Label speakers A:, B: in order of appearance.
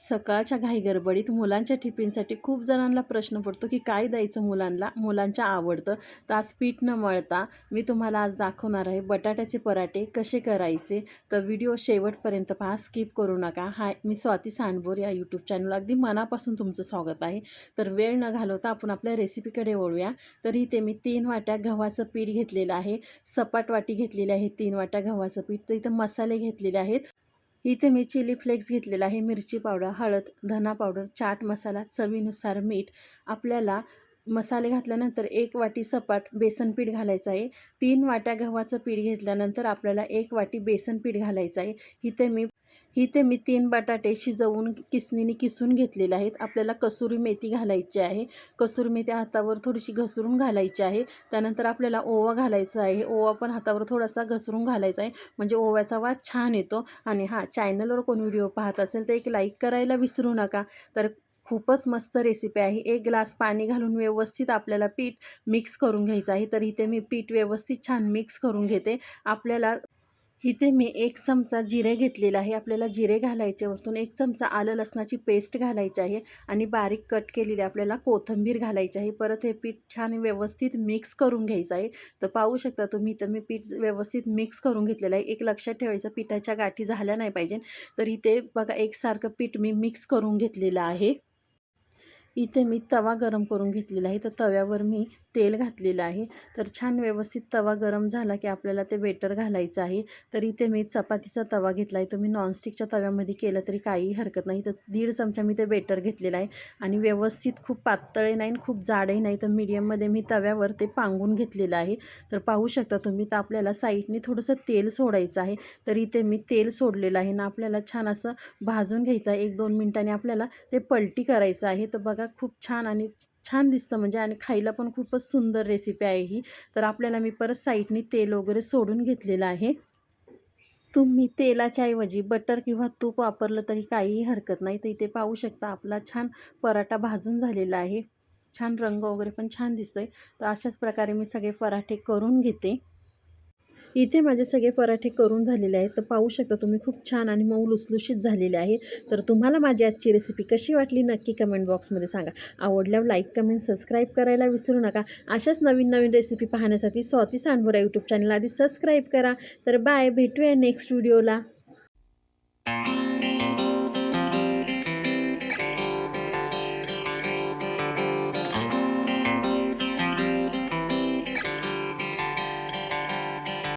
A: सकाळच्या घाईगडबडीत मुलांच्या टिफिनसाठी खूप जणांना प्रश्न पडतो की काय द्यायचं मुलांना? मुलांच्या आवडतं. तर आज पीठ न मळता मी तुम्हाला आज दाखवणार आहे बटाट्याचे पराठे कसे करायचे. तर व्हिडिओ शेवटपर्यंत पहा स्किप करू नका. हाय मी स्वाती सांडबोर या यूट्यूब चॅनल अगदी मनापासून तुमचं स्वागत आहे. तर वेळ न घालवता आपण आपल्या रेसिपीकडे वळूया. तर इथे मी तीन वाट्या गव्हाचं पीठ घेतलेलं आहे. सपाट वाटी घेतलेली आहे तीन वाट्या गव्हाचं पीठ. तर इथं मसाले घेतलेले आहेत. इथे मी चिली फ्लेक्स घेतलेला आहे मिरची पावडर हळद धना पावडर चाट मसाला चवीनुसार मीठ. आपल्याला मसाले घातल्यानंतर एक वाटी सपाट बेसन पीठ घालायचं आहे. तीन वाट्या गव्हाचं पीठ घेतल्यानंतर आपल्याला एक वाटी बेसन पीठ घालायचं आहे. इथे मी इथे मी तीन बटाटे शिजवून किसणीने किसून घेतलेले आहेत. आपल्याला कसुरी मेथी घालायची आहे. कसुरी मेथी हातावर थोडीशी घसरून घालायची आहे. त्यानंतर आपल्याला ओवा घालायचा आहे. ओवा पण हातावर थोडासा घसरून घालायचा आहे. म्हणजे ओव्याचा वास छान येतो. आणि हां चॅनलवर कोण व्हिडिओ पाहत असेल तर एक लाईक करायला विसरू नका. तर खूपच मस्त रेसिपी आहे. एक ग्लास पाणी घालून व्यवस्थित आपल्याला पीठ मिक्स करून घ्यायचं आहे. तर इथे मी पीठ व्यवस्थित छान मिक्स करून घेते. आपल्याला इथे मी एक चमचा जिरे घेतलेला आहे. आपल्याला जिरे घालायचे वरतून एक चमचा आलं लसणाची पेस्ट घालायची आहे आणि बारीक कट केलेली आपल्याला कोथिंबीर घालायची आहे. परत हे पीठ छान व्यवस्थित मिक्स करून घ्यायचं आहे. तर पाहू शकता तुम्ही तर मी पीठ व्यवस्थित मिक्स करून घेतलेलं आहे. एक लक्षात ठेवायचं पिठाच्या गाठी झाल्या नाही पाहिजे. तर इथे बघा एकसारखं पीठ मी मिक्स करून घेतलेलं आहे. इथे मी तवा गरम करून घेतलेला आहे. तर तव्यावर मी तेल घातलेलं आहे. तर छान व्यवस्थित तवा गरम झाला की आपल्याला ते बेटर घालायचं आहे. तर इथे मी चपातीचा तवा घेतला आहे तुम्ही नॉनस्टिकच्या तव्यामध्ये केलं तरी काही हरकत नाही. तर दीड चमचा मी ते बेटर घेतलेलं आहे. आणि व्यवस्थित खूप पातळही नाही आणि खूप जाडही नाही. तर मीडियममध्ये मी तव्यावर ते पांगून घेतलेलं आहे. तर पाहू शकता तुम्ही तर आपल्याला साईडने थोडंसं तेल सोडायचं आहे. तर इथे मी तेल सोडलेलं आहे ना आपल्याला छान असं भाजून घ्यायचं आहे. एक दोन मिनटांनी आपल्याला ते पलटी करायचं आहे. तर बघा खूप छान आणि छान दिसतं म्हणजे आणि खायला पण खूपच सुंदर रेसिपी आहे ही. तर आपल्याला मी परत साईडनी तेल वगैरे सोडून घेतलेलं आहे. तुम्ही तेलाच्या ऐवजी बटर किंवा तूप वापरलं तरी काहीही हरकत नाही. तर इथे पाहू शकता आपला छान पराठा भाजून झालेला आहे. छान रंग वगैरे पण छान दिसतोय. तर अशाच प्रकारे मी सगळे पराठे करून घेते. इथे माझे सगळे पराठे करून झालेले आहेत. तर पाहू शकता तुम्ही खूप छान आणि मऊ लुसलुशीत झालेले आहे. तर तुम्हाला माझी आजची रेसिपी कशी वाटली नक्की कमेंट बॉक्समध्ये सांगा. आवडल्यावर लाईक कमेंट सबस्क्राईब करायला विसरू नका. अशाच नवीन नवीन रेसिपी पाहण्यासाठी स्वाती सांडबोरा यूट्यूब चॅनल आधी सबस्क्राईब करा. तर बाय भेटूया नेक्स्ट व्हिडिओला